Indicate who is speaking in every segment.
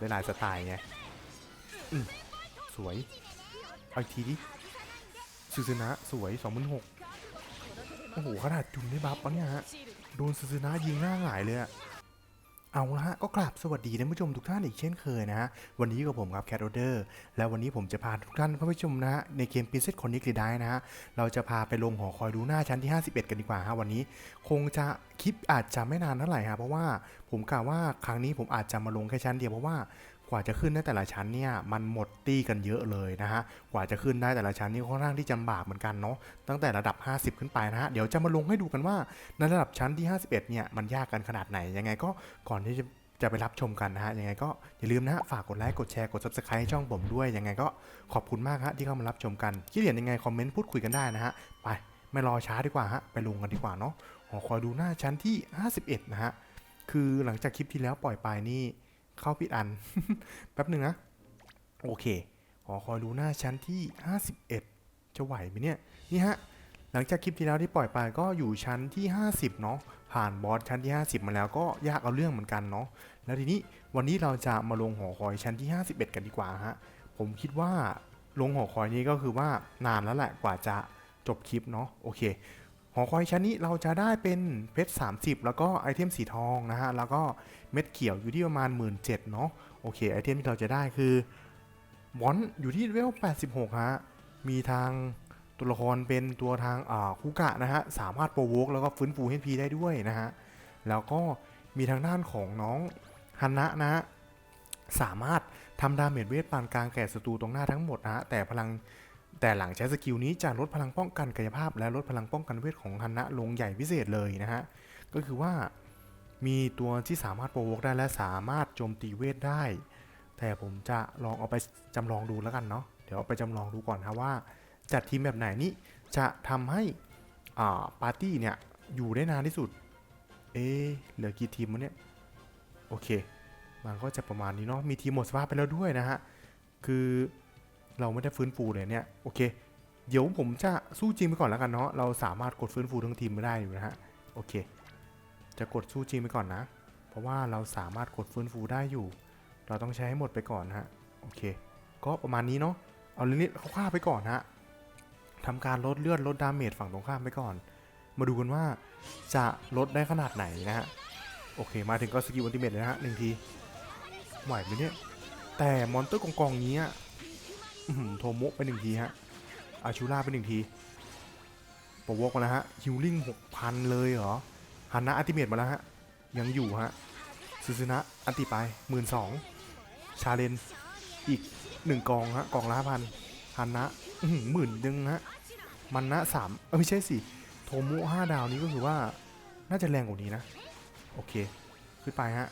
Speaker 1: ได้หลายสไตล์ไงสวยเอาอีกทีดิซูซูนะสวยสองหมื่นหกโอ้โห ขนาดจุนได้บัฟปะเนี่ยฮะ โดนซูซูนะยิงหน้าหงายเลยอะ เอาละฮะก็กราบสวัสดีท่านผู้ชมทุกท่านอีกเช่นเคยนะฮะวันนี้กับผมครับแคทโอเดอร์และวันนี้ผมจะพาทุกท่านเข้าไปชมนะฮะในเกม Princess Connect ได้นะฮะเราจะพาไปลงหอคอยดูหน้าชั้นที่ 51 กันดีกว่าฮะวันนี้คงจะคลิปอาจจะไม่นานเท่าไหร่ฮะเพราะว่าผมกล่าวว่าครั้งนี้ผมอาจจะมาลงแค่ชั้นเดียวเพราะว่า กว่าจะขึ้นได้แต่ละชั้นเนี่ยมันหมดตี้กันเยอะเลยนะฮะกว่าจะขึ้นได้แต่ละชั้นนี่ค่อนข้างที่จะลำบากเหมือนกันเนาะตั้งแต่ระดับ 50 ขึ้นไปนะฮะเดี๋ยวจะมาลงให้ดูกันว่าในระดับชั้นที่ 51เนี่ยมันยากกันขนาดไหนยังไงก็ก่อนที่จะจะไปรับชมกันนะฮะยังไงก็อย่าลืมนะฮะฝากกดไลค์กดแชร์กด subscribe ให้ช่องผมด้วยยังไงก็ขอบคุณมากฮะที่เข้ามารับชมกันคิดเห็นยังไงคอมเมนต์พูดคุยกันได้นะฮะไปไม่รอช้าดีกว่าฮะไปลงกันดีกว่าเนาะขอคอยดูหน้าชั้นที่ 51 นะฮะคือหลังจากคลิปที่แล้วปล่อยไปนี่ เข้าผิดอัน แป๊บหนึ่งนะ โอเคขอคอยดูหน้าชั้นที่ 51 จะไหวไหมเนี่ย นี่ฮะ หลังจากคลิปที่แล้วที่ปล่อยไปก็อยู่ชั้นที่ 50 เนาะ ผ่านบอสชั้นที่ 50 มาแล้วก็ยากเอาเรื่องเหมือนกันเนาะ แล้วทีนี้วันนี้เราจะมาลงหอคอยชั้นที่ 51 กันดีกว่าฮะ ผมคิดว่าลงหอคอยนี้ก็คือว่านานแล้วแหละกว่าจะจบคลิปเนาะ โอเค หอคอยชั้นนี้เราจะได้เป็นเพชร30 แล้วก็ไอเทมสีทองนะฮะ แล้วก็เม็ดเขียวอยู่ที่ประมาณ 1 7ื่นเนาะโอเคไอเทมที่เราจะได้คือมอนอยู่ที่เลเวล86 ฮะ มีทางตัวละครเป็นตัวทางอ่าคุกะนะฮะ สามารถโปรโวกแล้วก็ฟื้นฟู HP ได้ด้วยนะฮะ แล้วก็มีทางด้านของน้องฮันนะนะฮะ สามารถทำดาเมจเวทปานกลางแก่ศัตรูตรงหน้าทั้งหมดนะฮะ แต่พลัง แต่หลังใช้สกิลนี้จะลดพลังป้องกันกายภาพ และลดพลังป้องกันเวทของฮันนะลงใหญ่พิเศษเลยนะฮะ ก็คือว่ามีตัวที่สามารถโปรวกได้และสามารถโจมตีเวทได้ แต่ผมจะลองเอาไปจำลองดูแล้วกันเนาะ เดี๋ยวเอาไปจำลองดูก่อนนะว่า จัดทีมแบบไหนนี่จะทำให้อ่าปาร์ตี้เนี่ยอยู่ได้นานที่สุด เอะเหลือกี่ทีมวะเนี่ย โอเค มันก็จะประมาณนี้เนาะ มีทีมหมดสภาพไปแล้วด้วยนะฮะ คือ เราไม่ได้ฟื้นฟูเลยเนี่ยโอเค เดี๋ยวผมจะสู้จริงไปก่อนแล้วกันเนาะเราสามารถกดฟื้นฟูทั้งทีมไม่ได้อยู่นะฮะโอเค จะกดสู้จริงไปก่อนนะ เพราะว่าเราสามารถกดฟื้นฟูได้อยู่ เราต้องใช้ให้หมดไปก่อนฮะโอเค ก็ประมาณนี้เนาะเอาลินิตคร่าไปก่อนฮะทำการลดเลือดลดดาเมจฝั่งตรงข้ามไปก่อน มาดูกันว่าจะลดได้ขนาดไหนนะฮะโอเค มาถึงก็สกิลอัลติเมทเลยนะฮะหนึ่งทีไหวไหมเนี่ยแต่มอนเตอร์กองกองนี้อะ โทโมะไปหนึ่งทีฮะ อาชูล่าไปหนึ่งทีโปวกมาแล้วฮะฮิลลิ่งหกพันเลยเหรอฮันนะอัติเมทมาแล้วฮะ ยังอยู่ฮะซูซูนะอันติไปหมื่นสองชาเลนอีกหนึ่งกองฮะ กองละพันฮันนะหมื่นนึงฮะ มันนะสามเออไม่ใช่สิ โทมุห้าดาวนี้ก็คือว่า น่าจะแรงกว่านี้นะ โอเค ขึ้นไปฮะ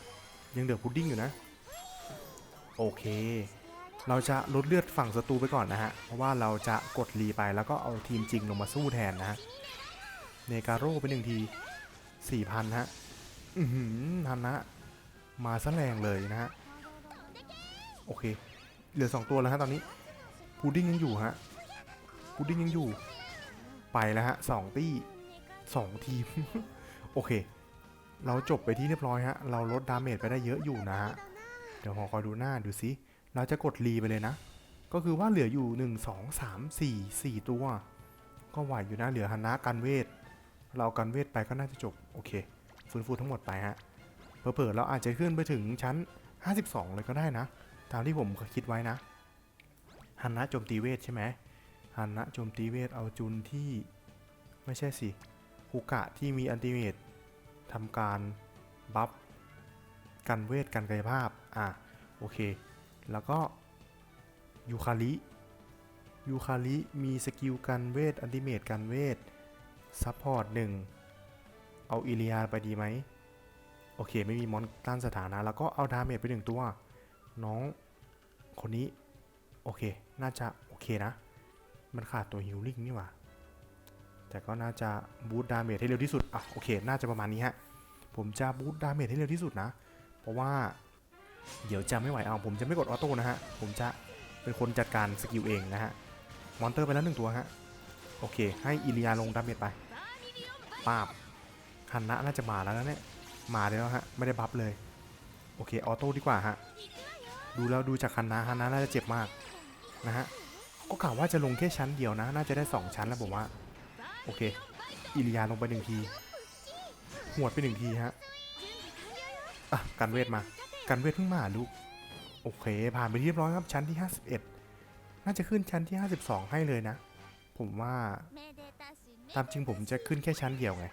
Speaker 1: ยังเหลือพุดดิ้งอยู่นะ โอเค เราจะลดเลือดฝั่งศัตรูไปก่อนนะฮะ เพราะว่าเราจะกดรีไปแล้วก็เอาทีมจริงลงมาสู้แทนนะฮะ เนกาโร่ไปหนึ่งทีสี่พันฮะ อือหือทันนะ มาซะแรงเลยนะฮะ โอเค เหลือสองตัวแล้วฮะตอนนี้ พุดดิ้งยังอยู่ฮะ พุดดิ้งยังอยู่ ไปแล้วฮะสองตี้สองทีม โอเค เราจบไปที่เรียบร้อยฮะ เราลดดาเมจไปได้เยอะอยู่นะฮะ เดี๋ยวขอคอยดูหน้าดูซิ เราจะกดรีไปเลยนะ ก็คือว่าเหลืออยู่ 1 2 3 4 4 ตัว ก็ไหวอยู่นะเหลือฮันนะกันเวท เรากันเวทไปก็น่าจะจบ โอเคฟื้นฟูทั้งหมดไปฮะเผลอๆเราอาจจะขึ้นไปถึงชั้น 52 เลยก็ได้นะ ตามที่ผมคิดไว้นะฮันนะโจมตีเวทใช่ไหมฮันนะโจมตีเวทเอาจุนที่ไม่ใช่สิฮูกะที่มีอันติเมตทำการบัฟกันเวทกันกายภาพ อะ โอเค แล้วก็ยูคาริยูคาริมีสกิลกันเวทอันติเมตกันเวทซัพพอร์ตหนึ่งเอาอิเลียไปดีไหม โอเคไม่มีมอนต้านสถานะ แล้วก็เอาดาเมจไปหนึ่งตัว น้องคนนี้ โอเค น่าจะโอเคนะ มันขาดตัวฮิลลิ่งนี่หว่า แต่ก็น่าจะบูตดาเมจให้เร็วที่สุด อะโอเค น่าจะประมาณนี้ฮะ ผมจะบูตดาเมจให้เร็วที่สุดนะ เพราะว่า เดี๋ยวจะไม่ไหวเอาผมจะไม่กดออโต้นะฮะ ผมจะเป็นคนจัดการสกิลเองนะฮะ มอนเตอร์ไปแล้วหนึ่งตัวฮะ โอเค ให้อิเลียลงดาเมจไปปาบฮันนะน่าจะมาแล้วนะเนี่ย มาแล้วฮะ ไม่ได้บัฟเลย โอเค ออโต้ดีกว่าฮะ ดูแล้วดูจากคันนาคันนาน่าจะเจ็บมากนะฮะ ก็กล่าวว่าจะลงแค่ชั้นเดียวนะ น่าจะได้ 2 ชั้นแล้วผมว่า โอเค อิริยาลงไปหนึ่งที หวดไปหนึ่งทีฮะ อะกันเวทมา กันเวทเพิ่งมาลูก โอเค ผ่านไปเรียบร้อยครับชั้นที่ 51 น่าจะขึ้นชั้นที่ 52 ให้เลยนะ ผมว่า ตามจริงผมจะขึ้นแค่ชั้นเดียวไง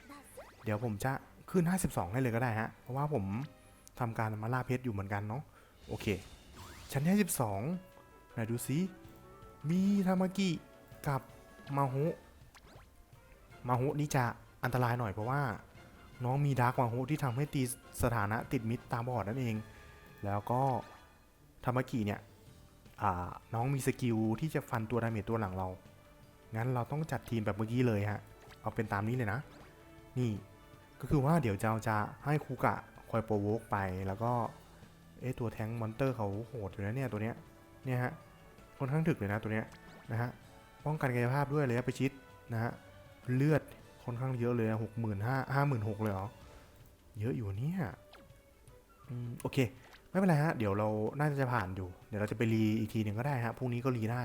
Speaker 1: เดี๋ยวผมจะขึ้น 52 ให้เลยก็ได้ฮะ เพราะว่าผมทำการมาล่าเพชรอยู่เหมือนกันเนาะ โอเค ชั้นที่ 52ไหนดูซิมีทามากิกับมาฮะมาฮะนี่จะอันตรายหน่อยเพราะว่าน้องมีดาร์กมาฮะที่ทำให้ตีสถานะติดมิดตาบอดนั่นเอง แล้วก็ทามกิเนี่ยน้องมีสกิลที่จะฟันตัวดาเมจตัวหลังเรา งั้นเราต้องจัดทีมแบบเมื่อกี้เลยฮะ เอาเป็นตามนี้เลยนะ นี่ ก็คือว่าเดี๋ยวจะจะให้คูกะคอยโปรโวกไปแล้วก็เอ๊ตัวแทงมอนเตอร์เขาโหดอยู่นะเนี่ยตัวเนี้ย เนี่ยฮะค่อนข้างถึกเลยนะตัวเนี้ยนะฮะ ป้องกันกายภาพด้วยระยะประชิดนะฮะ เลือดค่อนข้างเยอะเลยหกหมื่นห้าห้าหมื่นหกเลยเหรอ เยอะอยู่เนี่ยอืมโอเค ไม่เป็นไรฮะ เดี๋ยวเราน่าจะผ่านอยู่ เดี๋ยวเราจะไปรีอีกทีหนึ่งก็ได้ฮะ พรุ่งนี้ก็รีได้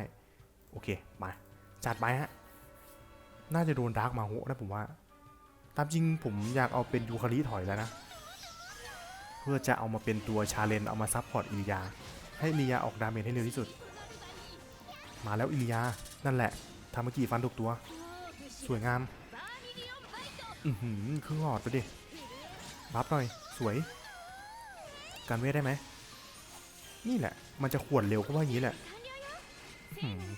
Speaker 1: โอเค มา จัดไปฮะ น่าจะโดนดาร์กมาโหนะผมว่า ตามจริงผมอยากเอาเป็นยูคาริถอยแล้วนะ เพื่อจะเอามาเป็นตัวชาเลนเอามาซับพอร์ตอิริยา ให้อิริยาออกดาเมจให้เร็วที่สุด มาแล้วอิริยา นั่นแหละทำเมื่อกี้ฟันทุกตัว สวยงาม อือหือครึ่งหอดไปดิ บัฟหน่อย สวย การเวทได้ไหม นี่แหละ มันจะขวดเร็วก็ว่าอย่างนี้แหละ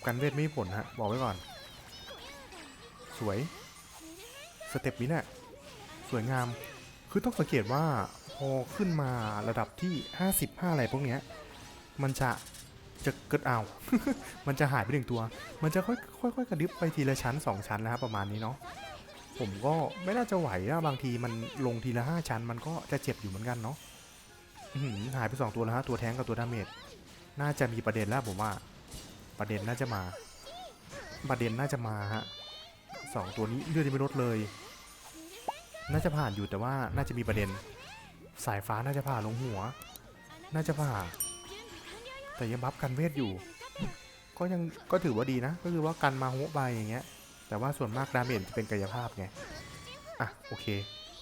Speaker 1: การเวทไม่มีผลฮะ บอกไว้ก่อน สวย สเต็ปนี้แหละ สวยงาม คือต้องสังเกตว่าพอขึ้นมาระดับที่ 55 อะไรพวกเนี้ย มันจะจะเกิดเอา มันจะหายไปหนึ่งตัว มันจะค่อยค่อยค่อยกระดิบไปทีละชั้น 2 ชั้นนะครับประมาณนี้เนาะ ผมก็ไม่น่าจะไหวนะบางทีมันลงทีละ 5 ชั้น มันก็จะเจ็บอยู่เหมือนกันเนาะ หายไป2ตัวแล้วฮะตัวแท้งกับตัวดาเมจน่าจะมีประเด็นแล้วผมว่า ประเด็นน่าจะมา ประเด็นน่าจะมาฮะสองตัวนี้เลือดยังไม่ลดเลย น่าจะผ่านอยู่แต่ว่าน่าจะมีประเด็น สายฟ้าน่าจะผ่าลงหัว น่าจะผ่า แต่ยังบัฟกันเวทอยู่ ก็ยังก็ถือว่าดีนะ ก็คือว่ากันมาโฮะไปอย่างเงี้ย แต่ว่าส่วนมากดาเมจจะเป็นกายภาพไง อะโอเค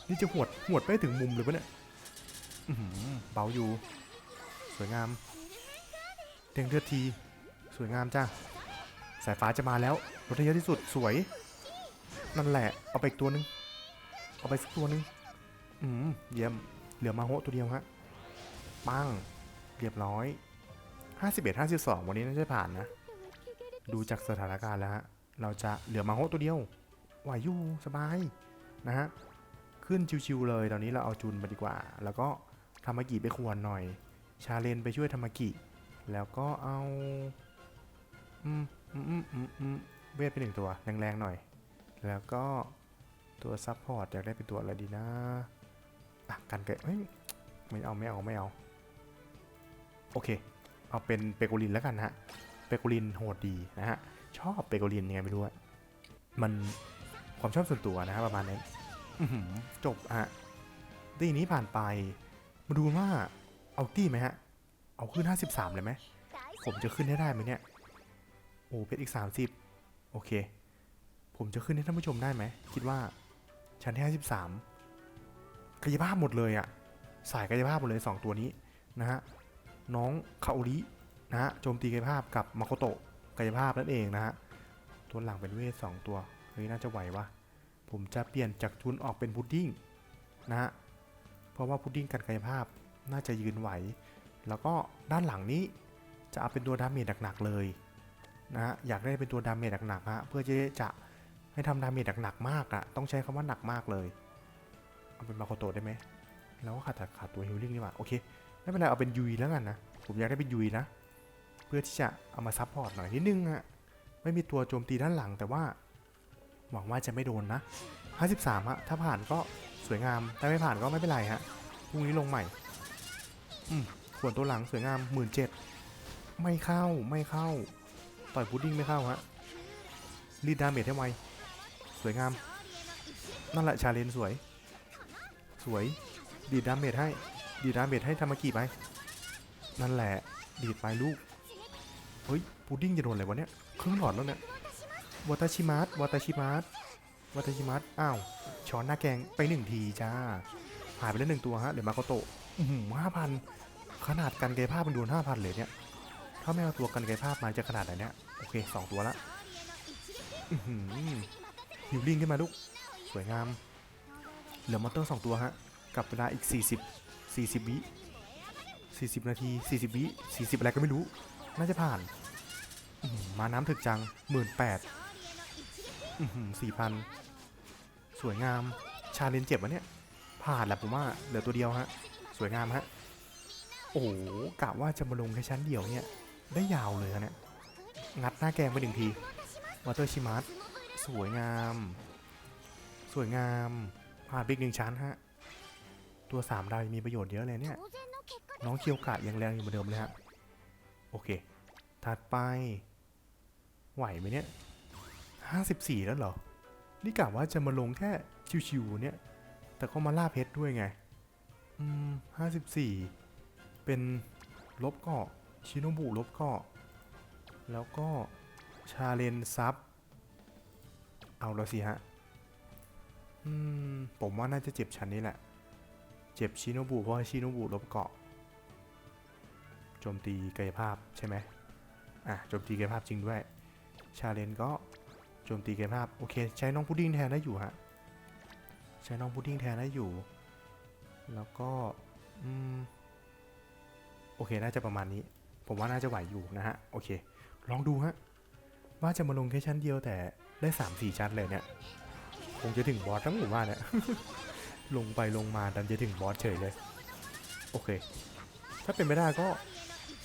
Speaker 1: นี่จะหวดหวดไปถึงมุมเลยปะเนี่ย เบาอยู่ สวยงามเด้งเลือดที สวยงามจ้าสายฟ้าจะมาแล้วลดได้เยอะที่สุดสวย นั่นแหละ เอาไปอีกตัวหนึง เอาไปสักตัวหนึง อืมเยี่ยม เหลือมาโฮตัวเดียวฮะ ปัง เรียบร้อย 51 52 วันนี้น่าจะผ่านนะ ดูจากสถานการณ์แล้วฮะ เราจะเหลือมาโฮตัวเดียวไหวอยู่สบายนะฮะ ขึ้นชิวๆเลย ตอนนี้เราเอาจุนมาดีกว่า แล้วก็ ทามากิไปควรหน่อย ชาเลนไปช่วยทามากิ แล้วก็เอาอืมอืมอืมอืมเวทไปหนึ่งตัวแรงๆหน่อย แล้วก็ตัวซับพอร์ตอยากได้เป็นตัวอะไรดีนะอะกันเกะไม่เอาไม่เอาไม่เอา โอเค เอาเป็นเปโกลินแล้วกันฮะ เปโกลินโหดดีนะฮะ ชอบเปโกลินยังไงไม่รู้อะมันความชอบส่วนตัวนะฮะประมาณนั้จบฮะตีนี้ผ่านไป มาดูว่าเอาตี้ไหมฮะ เอาขึ้น 53 เลยไหม ผมจะขึ้นให้ได้ไหมเนี่ย โอ้เพชรอีก 30 โอเค ผมจะขึ้นให้ท่านผู้ชมได้ไหม คิดว่า ชั้นที่53กายภาพหมดเลยอะสายกายภาพหมดเลย 2 ตัวนี้นะฮะ น้องคาโอรินะฮะ โจมตีกายภาพกับมาโคโตะกายภาพนั่นเองนะฮะ ตัวหลังเป็นเวท2ตัว เฮ้ย น่าจะไหววะผมจะเปลี่ยนจากทุนออกเป็นพุดดิ้งนะฮะ เพราะว่าพุดดิ้งกันกายภาพน่าจะยืนไหว แล้วก็ด้านหลังนี้จะเอาเป็นตัวดาเมจหนักๆเลยนะฮะอยากได้เป็นตัวดาเมจหนักๆฮะเพื่อจะจะให้ทำดาเมจหนักๆมากอะต้องใช้คำว่าหนักมากเลย เอาเป็นมาโคโตได้ไหมแล้วก็ขาดขาดตัวฮิลลิ่งนี่หว่าโอเคไม่เป็นไรเอาเป็นยุยแล้วกันนะผมอยากได้เป็นยุยนะเพื่อที่จะเอามาซับพอร์ตหน่อยนิดนึงอะไม่มีตัวโจมตีด้านหลังแต่ว่า หวังว่าจะไม่โดนนะ 53ฮะถ้าผ่านก็ วยงาม ถ้าไม่ผ่านก็ไม่เป็นไรฮะ พรุ่งนี้ลงใหม่ อืมส่วนตัวหลังสวยงามหมื่นเจ็ดไม่เข้าไม่เข้า ต่อยพุดดิ้งไม่เข้าฮะ รีดดาเมจให้ไว สวยงาม นั่นแหละชาเลนสวย สวย ดีดดาเมจให้ ดีดดาเมจให้ทามากิไป นั่นแหละ ดีดไปลูก เฮ้ย พุดดิ้งจะโดนอะไรวะเนี่ยครึ่งหลอดแล้วเนี่ยวอตาชิมัสวอตาชิมัสวอตาชิมัสอ้าว ช้อนหน้าแกงไปหนึ่งทีจ้า หายไปแล้วหนึ่งตัวฮะเดี๋ยวมาโกโตะห้าพันขนาดกันไกลภาพมันโดนห้าพันเลยเนี่ย ถ้าไม่เอาตัวกันไกลภาพมาจะขนาดไหนเนี่ย โอเคสองตัวละหือฮิวลิ่งขึ้นมาลูก สวยงาม เหลือมอนเตอร์สองตัวฮะ กับเวลาอีก 40 40 วิ40 นาที 40 วิ 40 อะไรก็ไม่รู้ น่าจะผ่าน มาน้ำถึกจัง 18,000สี่พัน สวยงาม ชาเลนจ์เจ็บวะเนี่ย ผ่านแหละผมว่า เหลือตัวเดียวฮะ สวยงามฮะ โอ้โหกะว่าจะมาลงแค่ชั้นเดียวเนี่ย ได้ยาวเลยฮะเนี่ย งัดหน้าแกงไปหนึ่งทีวอเตอร์ชิมัสสวยงาม สวยงาม ผ่านไปอีกหนึ่งชั้นฮะ ตัวสามดาวมีประโยชน์เยอะเลยเนี่ย น้องเคียวกะยังแรงอยู่เหมือนเดิมเลยฮะ โอเค ถัดไป ไหวไหมเนี่ยห้าสิบสี่แล้วเหรอ นี่กะว่าจะมาลงแค่ชิวๆเนี่ย แต่ก็มาล่าเพชรด้วยไง อืมห้าสิบสี่เป็นลบเกาะชิโนบุลบเกาะแล้วก็ชาเลนซับ เอาแล้วสิฮะ อืม ผมว่าน่าจะเจ็บชั้นนี้แหละ เจ็บชิโนบุเพราะว่าชิโนบุลบเกาะโจมตีกายภาพใช่ไหมอะโจมตีกายภาพจริงด้วย ชาเลนก็โจมตีกายภาพโอเค ใช้น้องพุดดิ้งแทนได้อยู่ฮะใช้น้องพุดดิ้งแทนได้อยู่ แล้วก็อืมโอเคน่าจะประมาณนี้ ผมว่าน่าจะไหวอยู่นะฮะโอเค ลองดูฮะว่าจะมาลงแค่ชั้นเดียวแต่ได้3ามสี่ชั้นเลยเนี่ยคงจะถึงบอสทั้งหมู่บ้านเนี่ยลงไปลงมาดันจะถึงบอสเฉยเลย โอเค ถ้าเป็นไปได้ก็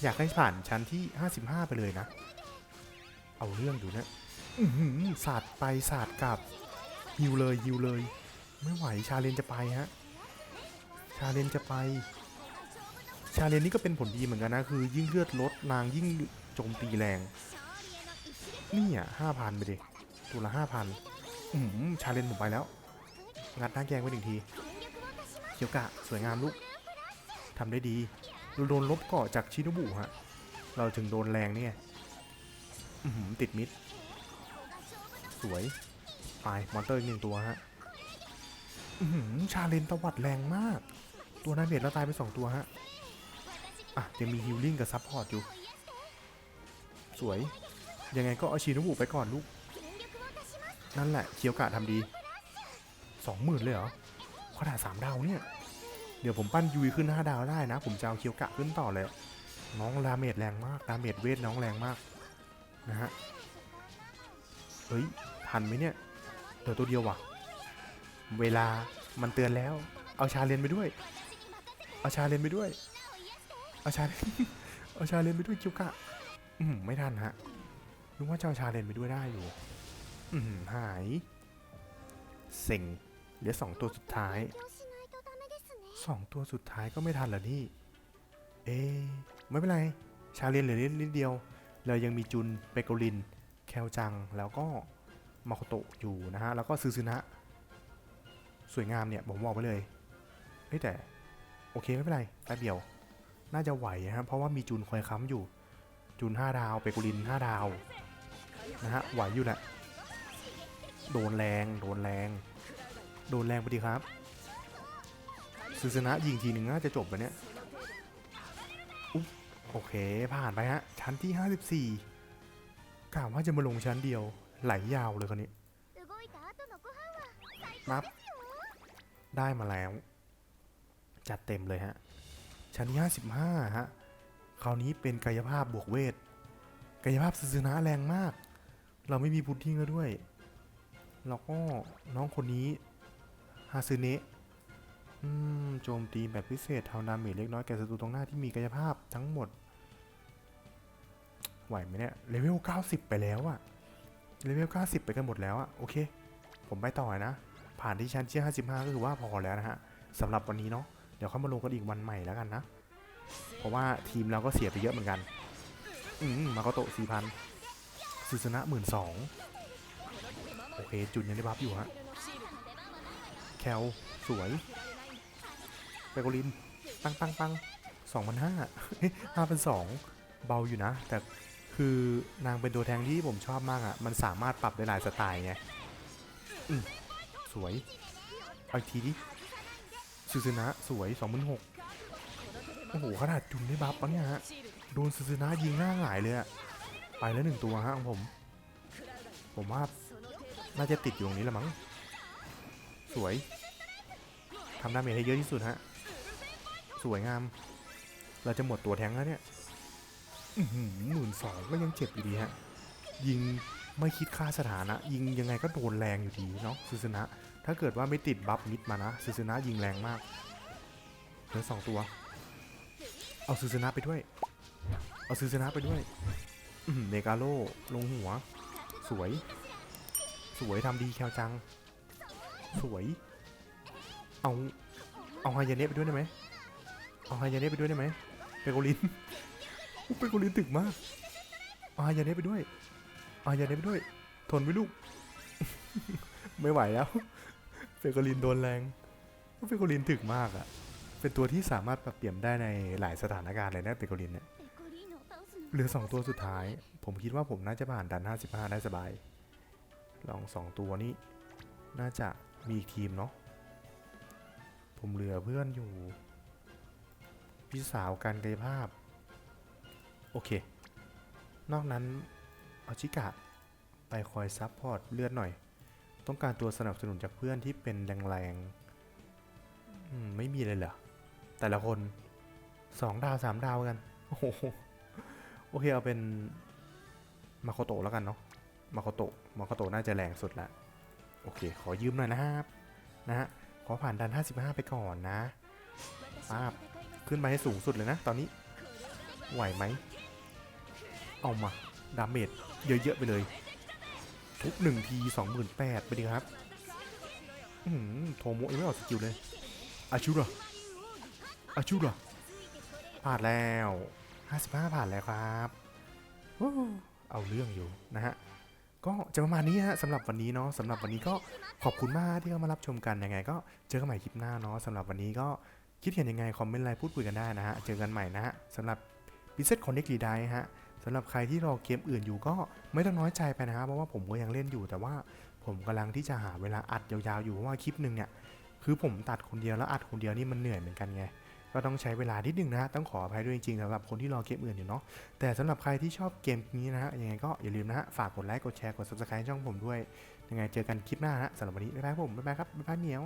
Speaker 1: อยากให้ผ่านชั้นที่ 55 ไปเลยนะ เอาเรื่องอยู่นะ สาดไปสาดกลับฮิวเลยฮิวเลย ไม่ไหวชาเลนจะไปฮะ ชาเลนจะไป ชาเลนนี่ก็เป็นผลดีเหมือนกันนะ คือ ยิ่งเลือดลดนางยิ่งโจมตีแรงนี่อะห้าพันไปดิตัวละห้าพันอืมชาเลนผมไปแล้ว งัดหน้าแกงไว้หนึ่งทีเคียวกะ สวยงามลูกทำได้ดีเราโดนลบเกาะจากชิโนบุฮะ เราถึงโดนแรงเนี่ยอื้อหือติดมิด สวยไปมอนเตอร์อีกหนึ่งตัวฮะอื้อหือชาเลนตวัดแรงมาก ตัวนาเมจเราตายไปสองตัวฮะ อะยังมีฮิลลิ่งกับซัพพอร์ตอยู่ สวย ยังไงก็เอาชิโนบุไปก่อนลูก นั่นแหละเคียวกะทำดีสองหมื่นเลยเหรอขนาดสามดาวเนี่ย เดี๋ยวผมปั้นยุยขึ้นห้าดาวได้นะ ผมจะเอาเคียวกะขึ้นต่อเลย น้องดาเมจแรงมากดาเมจเวทน้องแรงมากนะฮะ เฮ้ย ทันไหมเนี่ยเหลือตัวเดียวว่ะ เวลามันเตือนแล้ว เอาชาเลนไปด้วย เอาชาเลนไปด้วย เอาชาเลนเอาชาเลนไปด้วยคียวกะ อืมไม่ทันฮะนึกว่าจะเอาชาเลนไปด้วยได้อยู่ อืมหายเซ็งเหลือสองตัวสุดท้ายสองตัวสุดท้ายก็ไม่ทันเหรอนี่ เอ๊ไม่เป็นไร ชาเลนเหลือนิดเดียว เรายังมีจุนเปโกลิน แคลจังแล้วก็ มาโคโตะอยู่นะฮะ แล้วก็ซูซึนะ สวยงามเนี่ย ผมบอกไปเลยเฮ้แต่ โอเคไม่เป็นไรแป๊บเดียว น่าจะไหวนะครับเพราะว่ามีจุนคอยค้ำอยู่จุน5 ดาวเปโกลิน 5 ดาว นะฮะ ไหวอยู่แหละ โดนแรง โดนแรง โดนแรงไปดีครับซูซนะยิงทีหนึ่งน่าจะจบไปเนี้ยอุ๊โอเค ผ่านไปฮะ ชั้นที่ 54กล่าวว่าจะมาลงชั้นเดียว ไหลยาวเลยคนนี้นับ ได้มาแล้ว จัดเต็มเลยฮะ ชั้นที่55ฮะ คราวนี้เป็นกายภาพบวกเวท กายภาพซูซนะแรงมาก เราไม่มีพุดดิ้งแล้วด้วย แล้วก็น้องคนนี้ฮาซึเนะอืมโจมตีแบบพิเศษเท่าดาเมจเล็กน้อยแก่ศัตรูตรงหน้าที่มีกายภาพทั้งหมด ไหวไหมเนี่ย เลเวล 90 ไปแล้วอะ เลเวล90 ไปกันหมดแล้วอะโอเค ผมไปต่อนะ ผ่านที่ชั้นที่55 ก็คือว่าพอแล้วนะฮะสำหรับวันนี้เนาะเดี๋ยวเข้ามาลงกันอีกวันใหม่แล้วกันนะ เพราะว่าทีมเราก็เสียไปเยอะเหมือนกัน อืมมาโกโตะ4,000ซูซนะ12,000โอเค จุดยังได้บัฟอยู่ฮะแคลสวยเปโกลิน ปังปังปังสองพันห้าห้าพันสองเบาอยู่นะ แต่ คือนางเป็นตัวแทงที่ผมชอบมากอะ่ะ มันสามารถปรับได้หลายสไตล์ไงสวย เอาอีกทีดิซูซูนะสวยสองหมื่นหกโอ้โห ขนาดจุนได้บัฟปะเนี่ยฮะ โดนซูซูนะยิงหน้าหงายเลยอะไปแล้วหนึ่งตัวฮะของผม ผมว่าน่าจะติดอยู่ตรงนี้ละมั้ง สวยทำดาเมจให้เยอะที่สุดฮะ สวยงาม เราจะหมดตัวแทงแล้วเนี่ย หมื่นสองก็ยังเจ็บอยู่ดีฮะ ยิงไม่คิดค่าสถานะ ยิงยังไงก็โดนแรงอยู่ดีเนาะซูซูนะ ถ้าเกิดว่าไม่ติดบัฟมิดมานะซูซูนะยิงแรงมากเหลือสองตัว เอาซูซูนะไปด้วย เอาซูซูนะไปด้วยเนกาโลลงหัว สวย สวยทำดีแคลจัง สวย เอา เอาไฮยาเนะไปด้วยได้ไหมเอาไฮยาเนะไปด้วยได้ไหมเปโกลิน เปโกลินถึกมากอาไฮยาเนะไปด้วยอาไฮยาเนะไปด้วย ทนไหมลูก ไม่ไหวแล้วเปโกลินโดนแรงเปโกลินถึกมากอะเป็นตัวที่สามารถปรับเปลี่ยนได้ในหลายสถานการณ์เลยนะเปโกลินเนี่ยเหลือสองตัวสุดท้าย ผมคิดว่าผมน่าจะผ่านดัน 55 ได้สบาย ลองสองตัวนี้ น่าจะมีอีกทีมเนาะ ผมเหลือเพื่อนอยู่ พี่สาวการกายภาพ โอเค นอกนั้นเอาชิกะไปคอยซับพอร์ตเลือดหน่อย ต้องการตัวสนับสนุนจากเพื่อนที่เป็นแรงๆอืมไม่มีเลยเหรอ แต่ละคนสองดาวสามดาวกัน โอ้โห โอเคเอาเป็นมาโคโตะแล้วกันเนาะ มาโคโตะ มาโคโตะน่าจะแรงสุดละ โอเค ขอยืมหน่อยนะครับ นะฮะ ขอผ่านดัน 55 ไปก่อนนะป้าบขึ้นมาให้สูงสุดเลยนะ ตอนนี้ ไหวไหม เอามา ดาเมจเยอะๆไปเลย ทุกหนึ่งที28,000ไปดีครับอือหือโทโมยังไม่ออกสกิลเลยอาชูระอาชูระผ่านแล้ว55ผ่านแล้วครับโอ้เอาเรื่องอยู่นะฮะก็จะประมาณนี้ฮะสำหรับวันนี้เนาะสำหรับวันนี้ก็ขอบคุณมากที่เข้ามารับชมกันยังไง ก็เจอกันใหม่คลิปหน้าเนาะสำหรับวันนี้ก็คิดเห็นยังไง คอมเมนต์อะไรพูดคุยกันได้นะฮะ เจอกันใหม่นะฮะสำหรับบิเซตคอนเน็กดีได้ฮะ สำหรับใครที่รอเกมอื่นอยู่ก็ไม่ต้องน้อยใจไปนะฮะเพราะว่าผมก็ยังเล่นอยู่ แต่ว่าผมกำลังที่จะหาเวลาอัดยาวๆอยู่เพราะว่าคลิปหนึ่งเนี่ยคือผมตัดคนเดียวแล้วอัดคนเดียวนี่มันเหนื่อยเหมือนกันไงก็ต้องใช้เวลานิดนึงนะ ต้องขออภัยด้วยจริงๆสำหรับคนที่รอเกมอื่นอยู่เนาะแต่สำหรับใครที่ชอบเกมนี้นะฮะยังไงก็อย่าลืมนะฮะฝากกดไลค์กดแชร์กด subscribe ช่องผมด้วยยังไงเจอกันคลิปหน้าฮะสำหรับวันนี้บ๊ายบายผมบ๊ายบายครับบ๊ายบายเหนียว